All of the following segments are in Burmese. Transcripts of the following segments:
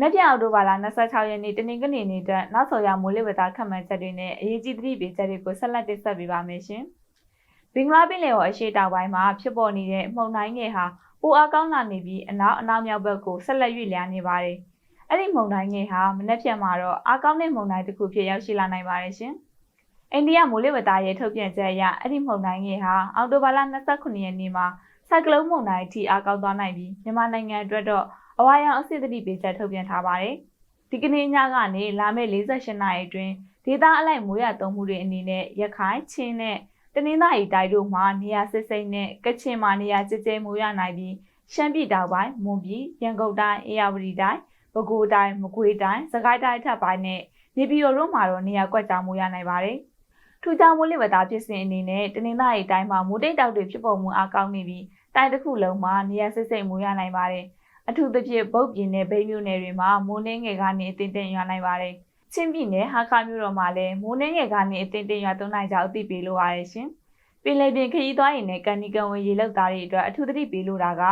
မနေ့ပြန်အောက်တိုဘာလ26ရက်နေ့တနင်္ဂနွေနေ့အတွက်နောက်ဆော်ရမိုးလေဝသခန့်မှန်းချက်တွေနဲ့အရေးကြီးသတိပေးချက်တွေကိုဆက်လက်တင်ဆက်ပေးပါမယ်ရှင်။ဘင်္ဂလားပင်လယ်ော်အရှေ့တောင်ပိုင်းမှာဖြစ်ပေါ်နေတဲ့မှုန်တိုင်းငယ်ဟာပိုအားကောင်းလာနေပြီးအနောက်အနောက်မြောက်ဘက်ကိုဆက်လက်ရွေ့လျားနေပါတယ်။အဲ့ဒီမှုန်တိုင်းငယ်ဟာမနေ့ပြန်မှာတော့အားကောင်းတဲ့မှုန်တိုင်းတစ်ခုဖြစ်ရောက်ရှိလာနိုင်ပါတယ်ရှင်။အိန္ဒိယမိုးလေဝသရဲ့ထုတ်ပြန်ချက်အရအဲ့ဒီမှုန်တိုင်းငယ်ဟာအောက်တိုဘာလ29ရက်နေ့မှာစိုက်ကလုန်းမုန်တိုင်းအထိအားကောင်းသွားနိုင်ပြီးမြန်မာနိုင်ငံအတွက်တော့ အဝါရောင်အဆင့်သတိပေးချက်ထုတ်ပြန်ထားပါတယ်။ဒီကနေ့ညကနေလာမယ့်48နာရီအတွင်းဒေသအလိုက်မိုးရသုံးမှုတွေအနေနဲ့ရခိုင်ချင်းနဲ့တနင်္သာရီတိုင်းတို့မှာနေရာစစ်စိမ့်နဲ့ကချင်မှာနေရာကျကျမိုးရနိုင်ပြီးရှမ်းပြည်တောင်ပိုင်းမွန်ပြည်ရန်ကုန်တိုင်းအေရဝတီတိုင်းပဲခူးတိုင်းမကွေးတိုင်းစကိုင်းတိုင်းထပ်ပိုင်းနဲ့နေပြည်တော်တို့မှာတော့နေရာကွက်ကြားမိုးရနိုင်ပါတယ်။ထူးခြားမိုးလေဝသဖြစ်စဉ်အနေနဲ့တနင်္သာရီတိုင်းမှာမိုးတိတ်တောက်တွေဖြစ်ပေါ်မှုအကောင်းနေပြီးတိုင်းတစ်ခုလုံးမှာနေရာစစ်စိမ့်မိုးရနိုင်ပါတယ်။ အထူးသဖြင့်ဗုတ်ပြင်းနဲ့ဗိမ်းမြို့နယ်တွေမှာမိုးနှင်းငယ်ကနေအတင်းတင်းရွာနိုင်ပါတယ်။ချင်းပြည်နယ်ဟာခါမြို့တော်မှာလည်းမိုးနှင်းငယ်ကနေအတင်းတင်းရွာသွန်းနိုင်ကြောင်းအသိပေးလိုပါတယ်ရှင်။ပင်လယ်ပြင်ခရီးသွားရင်နဲ့ကန်ဒီကန်ဝင်ရေလောက်သားတွေအတွက်အထူးသတိပေးလိုတာက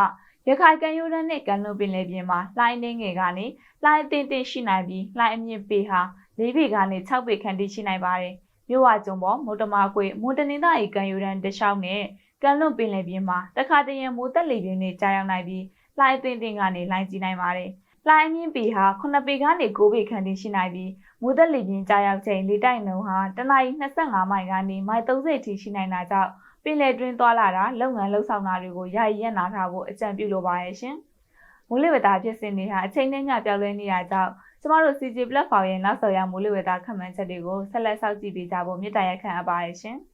ရခိုင်ကန်ရိုးတန်းနဲ့ကန်လွန်ပင်လယ်ပြင်မှာလှိုင်းနှင်းငယ်ကနေလှိုင်းအတင်းတင်းရှိနိုင်ပြီးလှိုင်းအမြင့်ပေဟာ၄ပေကနေ၆ပေခန့်ထိရှိနိုင်ပါတယ်။မြို့ဝကျုံပေါ်မုတ်တမကွေမွန်တနင်္သာရီကန်ယူရန်တလျှောက်နဲ့ကန်လွန်ပင်လယ်ပြင်မှာတခါတရံမိုးတက်လေပြင်းတွေကြာရောက်နိုင်ပြီး လှိုင်းအသင်းတင်ကနေလှိုင်းကြီးနိုင်ပါတယ်။လှိုင်းအမြင့်ပေဟာ9ပေကနေ9ပေခန့်ထိရှိနိုင်ပြီးမိုးတက်လေပြင်းကြာရောက်ချိန်လေတိုက်နှုန်းဟာတနအီ25မိုင်ကနေမိုင်30ထိရှိနိုင်တာကြောင့်ပင်လယ်တွင်းသွားလာတာလုပ်ငန်းလုပ်ဆောင်တာတွေကိုယာယီရပ်နာထားဖို့အကြံပြုလိုပါရဲ့ရှင်။မိုးလေဝသဖြစ်စဉ်တွေဟာအချိန်နဲ့ညပြောင်းလဲနေတာကြောင့်ကျမတို့ CG platform ရဲ့နောက်ဆက်ရမိုးလေဝသခန့်မှန်းချက်တွေကိုဆက်လက်စောင့်ကြည့်ပေးကြဖို့မြစ်တာရက်ခံအပ်ပါရဲ့ရှင်။